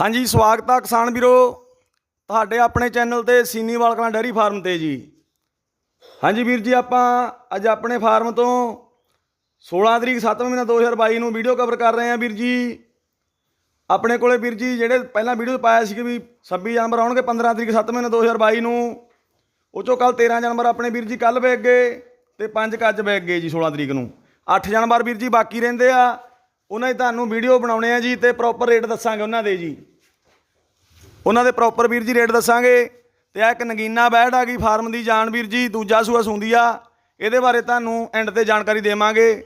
ਹਾਂਜੀ, ਸਵਾਗਤ ਆ ਕਿਸਾਨ ਵੀਰੋ। ਤੁਹਾਡੇ ਆਪਣੇ ਚੈਨਲ ਤੇ ਸੀਨੀਵਾਲ ਕਲਾਂ ਡੈਰੀ ਫਾਰਮ ਤੇ ਜੀ। ਹਾਂਜੀ ਵੀਰ ਜੀ, ਆਪਾਂ ਅੱਜ ਆਪਣੇ ਫਾਰਮ ਤੋਂ 16 ਤਰੀਕ 7 ਮਹੀਨਾ 2022 ਨੂੰ ਵੀਡੀਓ ਕਵਰ ਕਰ ਰਹੇ ਹਾਂ ਵੀਰ ਜੀ। ਆਪਣੇ ਕੋਲੇ ਵੀਰ ਜੀ, ਜਿਹੜੇ ਪਹਿਲਾਂ ਵੀਡੀਓ ਪਾਇਆ ਸੀ ਕਿ ਵੀ 26 ਜਾਨਵਰ ਆਉਣਗੇ 15 ਤਰੀਕ 7 ਮਹੀਨਾ 2022 ਨੂੰ। ਉਹ ਚੋਂ ਕੱਲ 13 ਜਾਨਵਰ ਆਪਣੇ ਵੀਰ ਜੀ ਕੱਲ ਵੇਚ ਗਏ ਤੇ 5 ਕੱਜ ਵੇਚ ਗਏ ਜੀ 16 ਤਰੀਕ ਨੂੰ। 8 ਜਾਨਵਰ ਵੀਰ ਜੀ ਬਾਕੀ ਰਹਿੰਦੇ ਆ। ਉਹਨਾਂ ਦੀ ਤੁਹਾਨੂੰ ਵੀਡੀਓ ਬਣਾਉਣੇ ਆ ਜੀ ਤੇ ਪ੍ਰੋਪਰ ਰੇਟ ਦੱਸਾਂਗੇ ਉਹਨਾਂ ਦੇ ਜੀ। ਉਹਨਾਂ ਦੇ ਪ੍ਰੋਪਰ ਵੀਰ ਜੀ ਰੇਟ ਦੱਸਾਂਗੇ। ਤੇ ਆ ਇੱਕ ਨਗੀਨਾ ਬੈੜ ਆ ਗਈ ਫਾਰਮ ਦੀ ਜਾਨ ਵੀਰ ਜੀ, ਦੂਜਾ ਸੂਆ ਸੁੰਦੀ ਆ ਇਹਦੇ ਬਾਰੇ ਤੁਹਾਨੂੰ ਐਂਡ ਤੇ ਜਾਣਕਾਰੀ ਦੇਵਾਂਗੇ।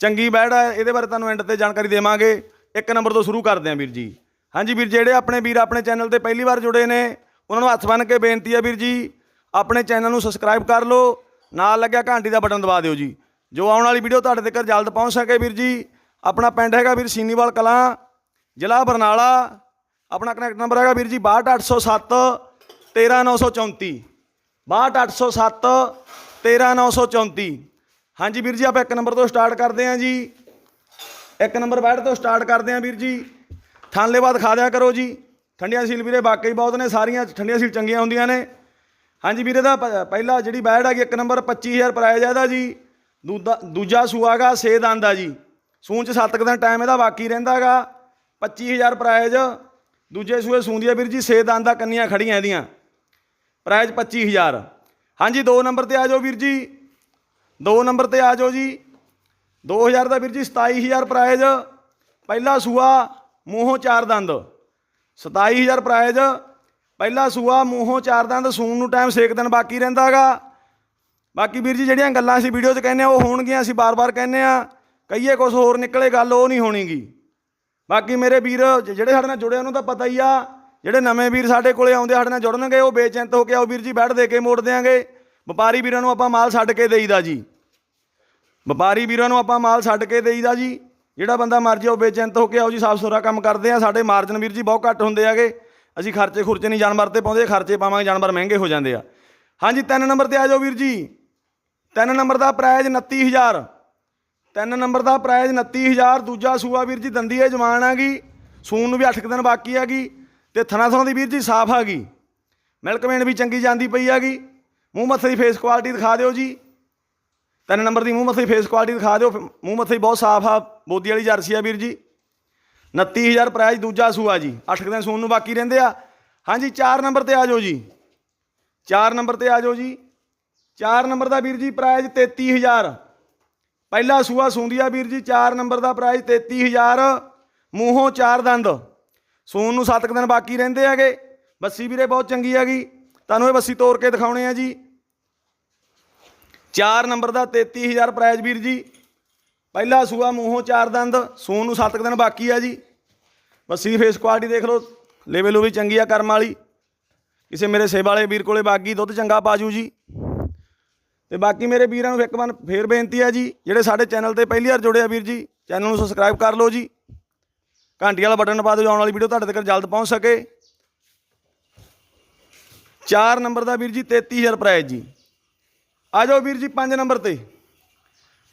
ਚੰਗੀ ਬੈੜ ਆ, ਇਹਦੇ ਬਾਰੇ ਤੁਹਾਨੂੰ ਐਂਡ ਤੇ ਜਾਣਕਾਰੀ ਦੇਵਾਂਗੇ। ਇੱਕ ਨੰਬਰ ਤੋਂ ਸ਼ੁਰੂ ਕਰਦੇ ਆਂ ਵੀਰ ਜੀ। ਹਾਂਜੀ ਵੀਰ, ਜਿਹੜੇ ਆਪਣੇ ਵੀਰ ਆਪਣੇ ਚੈਨਲ ਤੇ ਪਹਿਲੀ ਵਾਰ ਜੁੜੇ ਨੇ, ਉਹਨਾਂ ਨੂੰ ਹੱਥ ਬੰਨ੍ਹ ਕੇ ਬੇਨਤੀ ਆ ਵੀਰ ਜੀ, ਆਪਣੇ ਚੈਨਲ ਨੂੰ ਸਬਸਕ੍ਰਾਈਬ ਕਰ ਲਓ। ਨਾਲ ਲੱਗਿਆ ਘੰਟੀ ਦਾ ਬਟਨ ਦਬਾ ਦਿਓ ਜੀ। ਜੋ ਆਉਣ ਵਾਲੀ ਵੀਡੀਓ ਤੁਹਾਡੇ ਤੱਕ ਜਲਦ ਪਹੁੰਚ ਸਕੇ ਵੀਰ ਜੀ। ਆਪਣਾ ਪਿੰਡ ਹੈਗਾ ਵੀਰ ਸੀਨੀਵਾਲ ਕਲਾਂ, ਜ਼ਿਲ੍ਹਾ ਬਰਨਾਲਾ, ਆਪਣਾ ਕਨੈਕਟ ਨੰਬਰ ਹੈਗਾ ਵੀਰ ਜੀ 62807 13934 62807 13934 ਹਾਂਜੀ ਵੀਰ ਜੀ, ਆਪਾਂ ਇੱਕ ਨੰਬਰ ਤੋਂ ਸਟਾਰਟ ਕਰਦੇ ਹਾਂ ਜੀ। ਇੱਕ ਨੰਬਰ ਬੈਠ ਤੋਂ ਸਟਾਰਟ ਕਰਦੇ ਹਾਂ ਵੀਰ ਜੀ। ਥਾਂਲੇ ਬਾਅਦ ਖਾ ਦਿਆ ਕਰੋ ਜੀ। ਠੰਡੀਆਂ ਸੀਲ ਵੀਰੇ ਵਾਕਈ ਬਹੁਤ ਨੇ, ਸਾਰੀਆਂ ਠੰਡੀਆਂ ਸੀਲ ਚੰਗੀਆਂ ਹੁੰਦੀਆਂ ਨੇ। ਹਾਂਜੀ ਵੀਰੇ ਦਾ ਪ- ਪਹਿਲਾ ਜਿਹੜੀ ਬੈਡ ਹੈਗੀ ਇੱਕ ਨੰਬਰ 25000 ਪ੍ਰਾਈਜ਼ ਹੈ ਇਹਦਾ ਜੀ। ਦੂਦਾ, ਦੂਜਾ ਸੂਆਗਾ ਛੇ ਦੰਦ ਆ ਜੀ। ਸੂਨ ਚ 7 ਦਿਨ ਟਾਈਮ ਇਹਦਾ ਬਾਕੀ ਰਹਿੰਦਾਗਾ 25000 ਪ੍ਰਾਈਜ਼ ਦੂਜੇ ਸੂਏ ਸੂੰਦੀ ਆ ਵੀਰ ਜੀ, ਛੇ ਦੰਦ ਦਾ ਕੰਨੀਆਂ ਖੜੀਆਂ ਇਹਦੀਆਂ। ਪ੍ਰਾਈਜ਼ 25000 ਹਾਂਜੀ 2 ਨੰਬਰ ਤੇ ਆ ਜਾਓ ਵੀਰ ਜੀ। 2 ਨੰਬਰ ਤੇ ਆ ਜਾਓ ਜੀ। 2000 ਦਾ ਵੀਰ ਜੀ 27000 ਪ੍ਰਾਈਜ਼ ਪਹਿਲਾ ਸੂਆ, ਮੂੰਹੋਂ ਚਾਰ ਦੰਦ। 27000 ਪ੍ਰਾਈਜ਼ ਪਹਿਲਾ ਸੂਆ, ਮੂੰਹੋਂ ਚਾਰ ਦੰਦ, ਸੂਣ ਨੂੰ ਟਾਈਮ ਸੇਕ ਦਿਨ ਬਾਕੀ ਰਹਿੰਦਾਗਾ। ਬਾਕੀ ਵੀਰ ਜੀ, ਜਿਹੜੀਆਂ ਗੱਲਾਂ ਅਸੀਂ ਵੀਡੀਓ 'ਚ ਕਹਿੰਦੇ ਆ, ਉਹ ਹੋਣਗੀਆਂ, ਅਸੀਂ ਬਾਰ-ਬਾਰ ਕਹਿੰਦੇ ਆ। ਕਹੀਏ ਕੁਝ ਹੋਰ ਨਿਕਲੇ, ਗੱਲ ਉਹ ਨਹੀਂ ਹੋਣੀਗੀ। ਬਾਕੀ ਮੇਰੇ ਵੀਰ ਜਿਹੜੇ ਸਾਡੇ ਨਾਲ ਜੁੜੇ ਉਹਨਾਂ ਦਾ ਪਤਾ ਹੀ ਆ। ਜਿਹੜੇ ਨਵੇਂ ਵੀਰ ਸਾਡੇ ਕੋਲੇ ਆਉਂਦੇ, ਸਾਡੇ ਨਾਲ ਜੁੜਨਗੇ, ਉਹ ਬੇਚਿੰਤ ਹੋ ਕੇ ਆਓ, ਵੀਰ ਜੀ, ਬੈਠ ਦੇ ਕੇ ਮੋੜ ਦਿਆਂਗੇ। ਵਪਾਰੀ ਵੀਰਾਂ ਨੂੰ ਆਪਾਂ ਮਾਲ ਛੱਡ ਕੇ ਦੇਈਦਾ ਜੀ। ਵਪਾਰੀ ਵੀਰਾਂ ਨੂੰ ਆਪਾਂ ਮਾਲ ਛੱਡ ਕੇ ਦੇਈਦਾ ਜੀ। ਜਿਹੜਾ ਬੰਦਾ ਮਰਜ਼ੀ ਉਹ ਬੇਚਿੰਤ ਹੋ ਕੇ ਆਓ ਜੀ, ਸਾਫ਼ ਸੁਥਰਾ ਕੰਮ ਕਰਦੇ ਆ। ਸਾਡੇ ਮਾਰਜਨ ਵੀਰ ਜੀ ਬਹੁਤ ਘੱਟ ਹੁੰਦੇ ਆਗੇ ਅਸੀਂ ਖਰਚੇ ਖੁਰਚੇ ਨਹੀਂ, ਜਾਨਵਰ ਤੇ ਪਾਉਂਦੇ, ਖਰਚੇ ਪਾਵਾਂਗੇ, ਜਾਨਵਰ ਮਹਿੰਗੇ ਹੋ ਜਾਂਦੇ ਆ। ਹਾਂਜੀ, ਤਿੰਨ ਨੰਬਰ ਤੇ ਆ ਜਾਓ ਵੀਰ ਜੀ। ਤਿੰਨ ਨੰਬਰ ਦਾ ਪ੍ਰਾਈਜ਼ 29000 ਤਿੰਨ ਨੰਬਰ ਦਾ ਪ੍ਰਾਈਜ਼ 29000 ਦੂਜਾ ਸੂਆ ਵੀਰ ਜੀ ਦੰਦੀ ਹੈ ਜਵਾਨ ਆਗੀ ਸੂਨ ਨੂੰ ਵੀ 8 ਦਿਨ ਬਾਕੀ ਹੈਗੀ ਤੇ ਥਣਾ ਥਣਾ ਦੀ ਵੀਰ ਜੀ ਸਾਫ਼ ਹੈਗੀ ਮਿਲਕ ਵੇਣ ਵੀ ਚੰਗੀ ਜਾਂਦੀ ਪਈ ਹੈਗੀ ਮੂੰਹ ਮੱਥੇ ਦੀ ਫੇਸ ਕੁਆਲਿਟੀ ਦਿਖਾ ਦਿਓ ਜੀ। ਤਿੰਨ ਨੰਬਰ ਦੀ ਮੂੰਹ ਮੱਥੇ ਦੀ ਫੇਸ ਕੁਆਲਿਟੀ ਦਿਖਾ ਦਿਓ। ਫਿਰ ਮੂੰਹ ਮੱਥੇ ਬਹੁਤ ਸਾਫ਼ ਆ, ਬੋਦੀ ਵਾਲੀ ਜਰਸੀ ਆ ਵੀਰ ਜੀ। 29000 ਪ੍ਰਾਈਜ਼ ਦੂਜਾ ਸੂਆ ਜੀ। 8 ਦਿਨ ਸੂਨ ਨੂੰ ਬਾਕੀ ਰਹਿੰਦੇ ਆ। ਹਾਂਜੀ 4 ਨੰਬਰ ਤੇ ਆ ਜਾਓ ਜੀ। 4 ਨੰਬਰ ਤੇ ਆ ਜਾਓ ਜੀ। 4 ਨੰਬਰ ਦਾ ਵੀਰ ਜੀ ਪ੍ਰਾਈਜ਼ 33000 ਪਹਿਲਾ ਸੂਆ ਸੁੰਦੀਆ ਵੀਰ ਜੀ 4 ਨੰਬਰ ਦਾ ਪ੍ਰਾਈਜ਼ 33000 ਮੂੰਹੋਂ ਚਾਰ ਦੰਦ। ਸੂਨ ਨੂੰ 7 ਦਿਨ ਬਾਕੀ ਰਹਿੰਦੇ ਹੈਗੇ। ਬੱਸੀ ਵੀਰੇ ਬਹੁਤ ਚੰਗੀ ਹੈਗੀ। ਤੁਹਾਨੂੰ ਇਹ ਬੱਸੀ ਤੋੜ ਕੇ ਦਿਖਾਉਣੇ ਆ ਜੀ। 4 ਨੰਬਰ ਦਾ 33000 ਪ੍ਰਾਈਜ਼ ਵੀਰ ਜੀ। ਪਹਿਲਾ ਸੂਆ ਮੂੰਹੋਂ ਚਾਰ ਦੰਦ ਸੂਨ ਨੂੰ 7 ਦਿਨ ਬਾਕੀ ਆ ਜੀ। ਬੱਸੀ ਫੇਸ ਕੁਆਲਿਟੀ ਦੇਖ ਲਓ ਲੈਵਲ ਉਹ ਵੀ ਚੰਗੀ ਆ ਕਰਮ ਵਾਲੀ। ਕਿਸੇ ਮੇਰੇ ਸੇਵਾ ਵਾਲੇ ਵੀਰ ਕੋਲੇ ਬਾਗੀ, ਦੁੱਧ ਚੰਗਾ ਪਾਜੂ ਜੀ। ਤੇ ਬਾਕੀ ਮੇਰੇ ਵੀਰਾਂ ਨੂੰ ਇੱਕ ਵਾਰ ਫੇਰ ਬੇਨਤੀ ਹੈ ਜੀ, ਜਿਹੜੇ ਸਾਡੇ ਚੈਨਲ ਤੇ ਪਹਿਲੀ ਵਾਰ ਜੁੜੇ ਆ ਵੀਰ ਜੀ, ਚੈਨਲ ਨੂੰ ਸਬਸਕ੍ਰਾਈਬ ਕਰ ਲਓ ਜੀ। ਘੰਟੀ ਵਾਲਾ ਬਟਨ ਦਬਾ ਦਿਓ, ਆਉਣ ਵਾਲੀ ਵੀਡੀਓ ਤੁਹਾਡੇ ਤੱਕ ਜਲਦ ਪਹੁੰਚ ਸਕੇ। 4 ਨੰਬਰ ਦਾ ਵੀਰ ਜੀ 33000 ਪ੍ਰਾਈਜ਼ ਜੀ। ਆ ਜਾਓ ਵੀਰ ਜੀ 5 ਨੰਬਰ ਤੇ।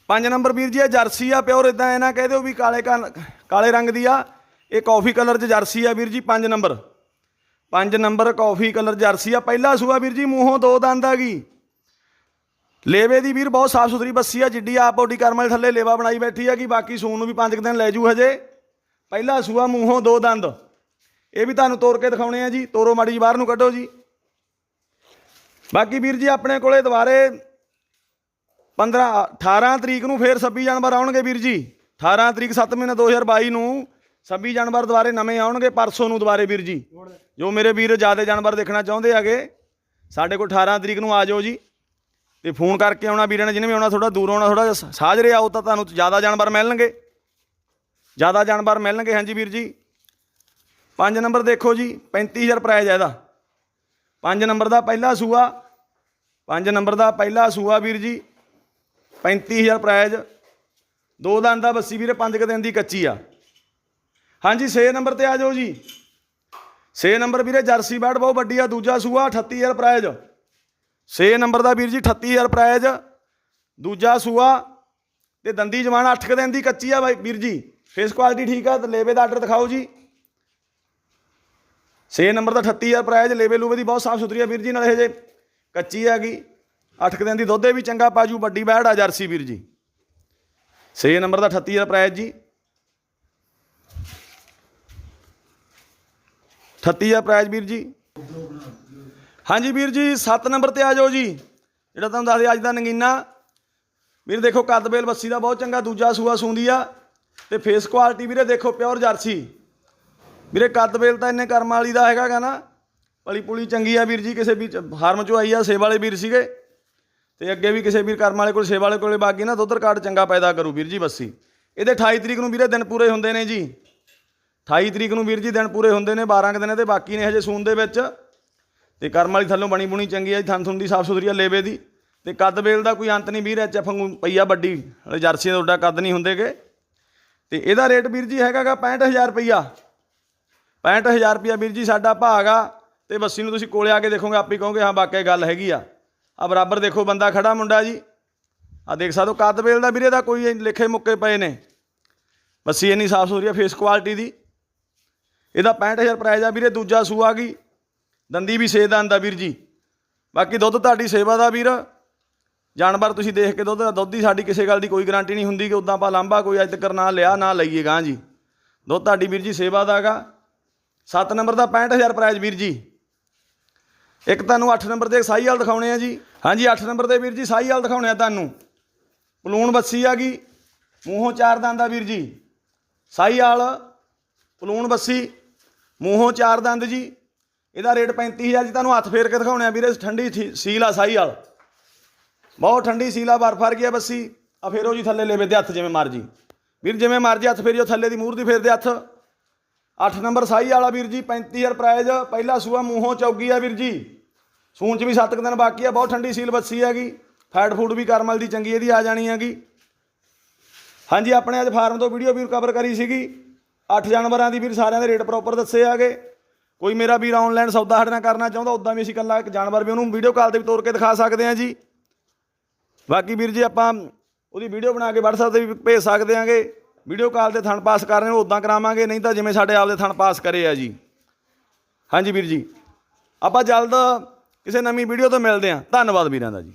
5 ਨੰਬਰ ਵੀਰ ਜੀ, ਇਹ ਜਰਸੀ ਆ, ਪਿਓਰ ਇਦਾਂ ਇਹ ਨਾ ਕਹਿ ਦਿਓ ਵੀ ਕਾਲੇ ਕਲ- ਕਾਲੇ ਰੰਗ ਦੀ ਆ। ਇਹ ਕਾਫੀ ਕਲਰ 'ਚ ਜਰਸੀ ਆ ਵੀਰ ਜੀ 5 number. 5 number coffee colour jersey ਆ। ਪਹਿਲਾ ਸੂਆ ਵੀਰ ਜੀ, ਮੂੰਹੋਂ ਦੋ ਦੰਦ ਆ ਗਈ। ਲੇਵੇ ਦੀ ਵੀਰ ਬਹੁਤ ਸਾਫ਼ ਸੁਥਰੀ ਬੱਸੀ ਆ, ਜਿੱਡੀ ਆਪ ਬੋਡੀ ਕਰਮ ਥੱਲੇ ਲੇਵਾ ਬਣਾਈ ਬੈਠੀ ਆ ਕਿ ਬਾਕੀ ਸੂਨ ਨੂੰ ਵੀ 5 ਦਿਨ ਲੈ ਜੂ ਹਜੇ। ਪਹਿਲਾ ਸੂਆ, ਮੂੰਹੋਂ ਦੋ ਦੰਦ। ਇਹ ਵੀ ਤੁਹਾਨੂੰ ਤੋੜ ਕੇ ਦਿਖਾਉਣੇ ਆ ਜੀ, ਤੋਰੋ ਮਾੜੀ ਜੀ ਬਾਹਰ ਨੂੰ ਕੱਢੋ ਜੀ। ਬਾਕੀ ਵੀਰ ਜੀ ਆਪਣੇ ਕੋਲੇ ਦੁਬਾਰੇ 15 18 ਤਰੀਕ ਨੂੰ ਫੇਰ 26 ਜਾਨਵਰ ਆਉਣਗੇ ਵੀਰ ਜੀ। 18 ਤਰੀਕ 7 ਮਹੀਨਾ 2022 ਨੂੰ 26 ਜਾਨਵਰ ਦੁਬਾਰੇ ਨਵੇਂ ਆਉਣਗੇ, ਪਰਸੋਂ ਨੂੰ ਦੁਬਾਰੇ ਵੀਰ ਜੀ। ਜੋ ਮੇਰੇ ਵੀਰ ਜ਼ਿਆਦਾ ਜਾਨਵਰ ਦੇਖਣਾ ਚਾਹੁੰਦੇ ਹੈਗੇ, ਸਾਡੇ ਕੋਲ 18 ਤਰੀਕ ਨੂੰ ਆ ਜਾਓ ਜੀ। ਤੇ ਫੋਨ ਕਰਕੇ ਆਉਣਾ ਵੀਰਾਂ ਨੇ, ਜਿਹਨੇ ਵੀ ਆਉਣਾ ਥੋੜਾ ਦੂਰ ਆਉਣਾ ਥੋੜਾ ਸਾਜਰੇ ਆਓ ਤਾਂ ਤੁਹਾਨੂੰ ਜ਼ਿਆਦਾ ਜਾਨਵਰ ਮਿਲਣਗੇ। ਜ਼ਿਆਦਾ ਜਾਨਵਰ ਮਿਲਣਗੇ, ਹਾਂਜੀ ਵੀਰ ਜੀ। 5 ਨੰਬਰ ਦੇਖੋ ਜੀ 35000 ਪ੍ਰਾਈਜ਼ ਹੈ ਇਹਦਾ। 5 ਨੰਬਰ ਦਾ ਪਹਿਲਾ ਸੂਆ 5 ਨੰਬਰ ਦਾ ਪਹਿਲਾ ਸੂਆ ਵੀਰ ਜੀ 35000 ਪ੍ਰਾਈਜ਼ ਦੋ ਦੰਦ ਦਾ ਬੱਸੀ ਵੀਰੇ 5 ਕ ਦਿਨ ਦੀ ਕੱਚੀ ਆ। ਹਾਂਜੀ 6 ਨੰਬਰ ਤੇ ਆ ਜਾਓ ਜੀ। 6 ਨੰਬਰ ਵੀਰੇ, ਜਰਸੀ ਬੈਟ ਬਹੁਤ ਵੱਡੀ ਆ, ਦੂਜਾ ਸੂਆ 38000 ਪ੍ਰਾਈਜ਼ 6 ਨੰਬਰ ਦਾ ਵੀਰ ਜੀ 38000 ਪ੍ਰਾਈਜ਼ ਦੂਜਾ ਸੂਆ ਤੇ ਦੰਦੀ ਜਵਾਨ 8 ਕ ਦਿਨ ਦੀ ਕੱਚੀ ਆ ਬਾਈ, ਵੀਰ ਜੀ। ਫੇਸ ਕੁਆਲਿਟੀ ਠੀਕ ਆ, ਤੇ ਲੇਵੇ ਦਾ ਆਰਡਰ ਦਿਖਾਓ ਜੀ। 6 ਨੰਬਰ ਦਾ 38000 ਪ੍ਰਾਈਜ਼ ਲੇਵੇ ਲੂਵੇ ਦੀ ਬਹੁਤ ਸਾਫ਼ ਸੁਥਰੀ ਆ ਵੀਰ ਜੀ, ਨਾਲੇ ਜੇ ਕੱਚੀ ਹੈਗੀ 8 ਦਿਨ ਦੀ ਦੁੱਧੇ ਵੀ ਚੰਗਾ ਪਾਜੂ, ਵੱਡੀ ਬੈੜ ਆ ਜਰਸੀ ਵੀਰ ਜੀ। 6 ਨੰਬਰ ਦਾ 38000 ਪ੍ਰਾਈਜ਼ ਜੀ। 38000 ਪ੍ਰਾਈਜ਼ ਵੀਰ ਜੀ। ਹਾਂਜੀ ਵੀਰ ਜੀ 7 ਨੰਬਰ ਤੇ ਆ ਜਾਓ ਜੀ। ਜਿਹੜਾ ਤੁਹਾਨੂੰ ਦੱਸਦੇ ਅੱਜ ਦਾ ਨਗੀਨਾ। ਵੀਰ ਦੇਖੋ, ਕੱਦ ਬੇਲ ਬੱਸੀ ਦਾ ਬਹੁਤ ਚੰਗਾ, ਦੂਜਾ ਸੂਆ ਸੂੰਦੀ ਆ। ਤੇ ਫੇਸ ਕੁਆਲਿਟੀ ਵੀਰੇ ਦੇਖੋ ਪਿਓਰ ਜਰਸੀ। ਵੀਰੇ, ਕੱਦ ਬੇਲ ਤਾਂ ਇੰਨੇ ਕਰਮ ਵਾਲੀ ਦਾ ਹੈਗਾਗਾ ਨਾ। ਪਲੀ ਪੁਲੀ ਚੰਗੀ ਆ ਵੀਰ ਜੀ, ਕਿਸੇ ਵੀ ਹਾਰਮ ਚੋਂ ਆਈ ਆ, ਸੇਵਾ ਵਾਲੇ ਵੀਰ ਸੀਗੇ। ਤੇ ਅੱਗੇ ਵੀ ਕਿਸੇ ਵੀਰ ਕਰਮ ਵਾਲੇ ਕੋਲ ਸੇਬ ਵਾਲੇ ਕੋਲੇ ਬਾਗੀ ਨਾ ਦੁੱਧ ਰਿਕਾਰਡ ਚੰਗਾ ਪੈਦਾ ਕਰੂ ਵੀਰ ਜੀ ਬੱਸੀ। ਇਹਦੇ 28 ਤਰੀਕ ਨੂੰ ਵੀਰੇ ਦਿਨ ਪੂਰੇ ਹੁੰਦੇ ਨੇ ਜੀ। 28 ਤਰੀਕ ਨੂੰ ਵੀਰ ਜੀ ਦਿਨ ਪੂਰੇ ਹੁੰਦੇ ਨੇ 12 ਕੁ ਦਿਨ ਤੇ ਬਾਕੀ ਨੇ ਹਜੇ ਸੂਨ ਦੇ ਵਿੱਚ। ਤੇ ਕਰਮ ਵਾਲੀ ਥੱਲੋਂ ਬਣੀ ਬੁਣੀ ਚੰਗੀ ਆ ਜੀ, ਥਣ ਥੁਣ ਦੀ ਸਾਫ਼ ਸੁਥਰੀ ਆ ਲੇਵੇ ਦੀ। ਤੇ ਕੱਦ ਬੇਲ ਦਾ ਕੋਈ ਅੰਤ ਨਹੀਂ ਵੀਰ ਐਚ ਐਫ ਵਾਂਗੂ ਪਈ ਆ ਵੱਡੀ ਜਰਸੀ ਦਾ ਉੱਡਾ ਕੱਦ ਨਹੀਂ ਹੁੰਦੇਗੇ ਤੇ ਇਹਦਾ ਰੇਟ ਵੀਰ ਜੀ ਹੈਗਾਗਾ 65000 ਰੁਪਈਆ। 65000 ਰੁਪਈਆ ਵੀਰ ਜੀ ਸਾਡਾ ਭਾਗ ਆ, ਤੇ ਬੱਸੀ ਨੂੰ ਤੁਸੀਂ ਕੋਲੇ ਆ ਕੇ ਦੇਖੋਗੇ, ਆਪੇ ਕਹੋਗੇ, ਹਾਂ ਵਾਕਿਆ ਗੱਲ ਹੈਗੀ ਆ। ਆ ਬਰਾਬਰ ਦੇਖੋ, ਬੰਦਾ ਖੜਾ ਮੁੰਡਾ ਜੀ। ਆ ਦੇਖ ਸਕਦੇ ਹੋ, ਕੱਦ ਬੇਲ ਦਾ ਵੀਰੇ ਦਾ ਕੋਈ ਲਿਖੇ ਮੁੱਕੇ ਪਏ ਨੇ। ਬੱਸੀ ਇੰਨੀ ਸਾਫ਼ ਸੁਥਰੀ ਆ ਫੇਸ ਕੁਆਲਿਟੀ ਦੀ। ਇਹਦਾ 65000 ਪ੍ਰਾਈਜ਼ ਆ ਵੀਰੇ, ਦੂਜਾ ਸੂਆ ਗਈ। ਦੰਦੀ ਵੀ ਛੇ ਦੰਦ ਆ ਵੀਰ ਜੀ। ਬਾਕੀ ਦੁੱਧ ਤੁਹਾਡੀ ਸੇਵਾ ਦਾ ਵੀਰ। ਜਾਨਵਰ ਤੁਸੀਂ ਦੇਖ ਕੇ ਦੁੱਧ ਦਾ ਦੁੱਧ ਦੀ ਸਾਡੀ ਕਿਸੇ ਗੱਲ ਦੀ ਕੋਈ ਗਾਰੰਟੀ ਨਹੀਂ ਹੁੰਦੀ ਕਿ ਉਦਾਂ ਆਪਾਂ ਲਾਂਭਾ ਕੋਈ ਅੱਜ ਤੱਕ ਨਾ ਲਿਆ, ਨਾ ਲਈਏ ਗਾਂ ਜੀ। ਦੁੱਧ ਤੁਹਾਡੀ ਵੀਰ ਜੀ ਸੇਵਾ ਦਾ ਹੈਗਾ 7 ਨੰਬਰ ਦਾ 65000 ਪ੍ਰਾਈਜ਼ ਵੀਰ ਜੀ। ਇੱਕ ਤੁਹਾਨੂੰ 8 ਨੰਬਰ ਤੇ ਸਾਈ ਵਾਲ ਦਿਖਾਉਣੇ ਆ ਜੀ। ਹਾਂਜੀ 8 ਨੰਬਰ ਤੇ ਵੀਰ ਜੀ ਸਾਈ ਵਾਲ ਦਿਖਾਉਣੇ ਆ ਤੁਹਾਨੂੰ। ਪਲੂਣ ਬੱਸੀ ਆ ਗਈ। ਮੂੰਹੋਂ ਚਾਰ ਦੰਦ ਆ ਵੀਰ ਜੀ। ਸਾਈ ਵਾਲ, ਪਲੂਣ ਬੱਸੀ, ਮੂੰਹੋਂ ਚਾਰ ਦੰਦ ਜੀ। ਇਹਦਾ ਰੇਟ 35000 ਜੀ ਤੁਹਾਨੂੰ ਹੱਥ ਫੇਰ ਕੇ ਦਿਖਾਉਣੇ ਆ ਵੀਰੇ, ਠੰਡੀ ਥੀ- ਸੀਲ ਆ ਸਾਈ ਵਾਲ। ਬਹੁਤ ਠੰਡੀ ਸੀਲ ਆ, ਬਰਫ ਫਰ ਗਿਆ ਬੱਸੀ। ਆ ਫੇਰੋ ਜੀ ਥੱਲੇ ਲੈਵੇ ਦੇ ਹੱਥ ਜਿਵੇਂ ਮਰਜ਼ੀ। ਵੀਰ, ਜਿਵੇਂ ਮਰਜ਼ੀ ਹੱਥ ਫੇਰਿਓ, ਥੱਲੇ ਦੀ ਮੂਰ ਦੀ ਫੇਰਦੇ ਹੱਥ। 8 ਨੰਬਰ ਸਾਈ ਵਾਲਾ ਵੀਰ ਜੀ 35000 ਪ੍ਰਾਈਜ਼ ਪਹਿਲਾ ਸੂਆ ਮੂੰਹੋਂ ਚੌਗੀ ਆ ਵੀਰ ਜੀ। ਸੂਣ ਚ ਵੀ 7 ਦਿਨ ਬਾਕੀ ਆ, ਬਹੁਤ ਠੰਡੀ ਸੀਲ ਬੱਸੀ ਹੈਗੀ। ਫੈਟ ਫੂਡ ਵੀ ਕਰਮਲ ਦੀ ਚੰਗੀ, ਇਹਦੀ ਆ ਜਾਣੀ ਹੈਗੀ। ਹਾਂਜੀ, ਆਪਣੇ ਅੱਜ ਫਾਰਮ ਤੋਂ ਵੀਡੀਓ ਵੀ ਕਵਰ ਕਰੀ ਸੀਗੀ। 8 ਜਾਨਵਰਾਂ ਦੀ ਵੀਰ ਸਾਰਿਆਂ ਦੇ ਰੇਟ ਪ੍ਰੋਪਰ ਦੱਸੇ ਆਗੇ ਕੋਈ ਮੇਰਾ ਵੀਰ ਆਨਲਾਈਨ ਸੌਦਾ ਸਾਡੇ ਨਾਲ ਕਰਨਾ ਚਾਹੁੰਦਾ ਉਦਾਂ ਵੀ ਅਸੀਂ ਇਕੱਲਾ ਇੱਕ ਜਾਨਵਰ ਵੀ ਉਹਨੂੰ ਵੀਡੀਓ ਕਾਲ ਤੇ ਵੀ ਤੋਰ ਕੇ ਦਿਖਾ ਸਕਦੇ ਹਾਂ ਜੀ। ਬਾਕੀ ਵੀਰ ਜੀ ਆਪਾਂ ਉਹਦੀ ਵੀਡੀਓ ਬਣਾ ਕੇ WhatsApp ਤੇ ਵੀ ਭੇਜ ਸਕਦੇ ਆਂਗੇ ਵੀਡੀਓ ਕਾਲ ਤੇ ਥਣ ਪਾਸ ਕਰਨੇ ਉਹ ਉਦਾਂ ਕਰਾਵਾਂਗੇ, ਨਹੀਂ ਤਾਂ ਜਿਵੇਂ ਸਾਡੇ ਆਪਦੇ ਥਣ ਪਾਸ ਕਰੇ ਆ ਜੀ। ਹਾਂਜੀ ਵੀਰ ਜੀ, ਆਪਾਂ ਜਲਦ ਕਿਸੇ ਨਵੀਂ ਵੀਡੀਓ ਤੋਂ ਮਿਲਦੇ ਹਾਂ। ਧੰਨਵਾਦ ਵੀਰਾਂ ਦਾ ਜੀ।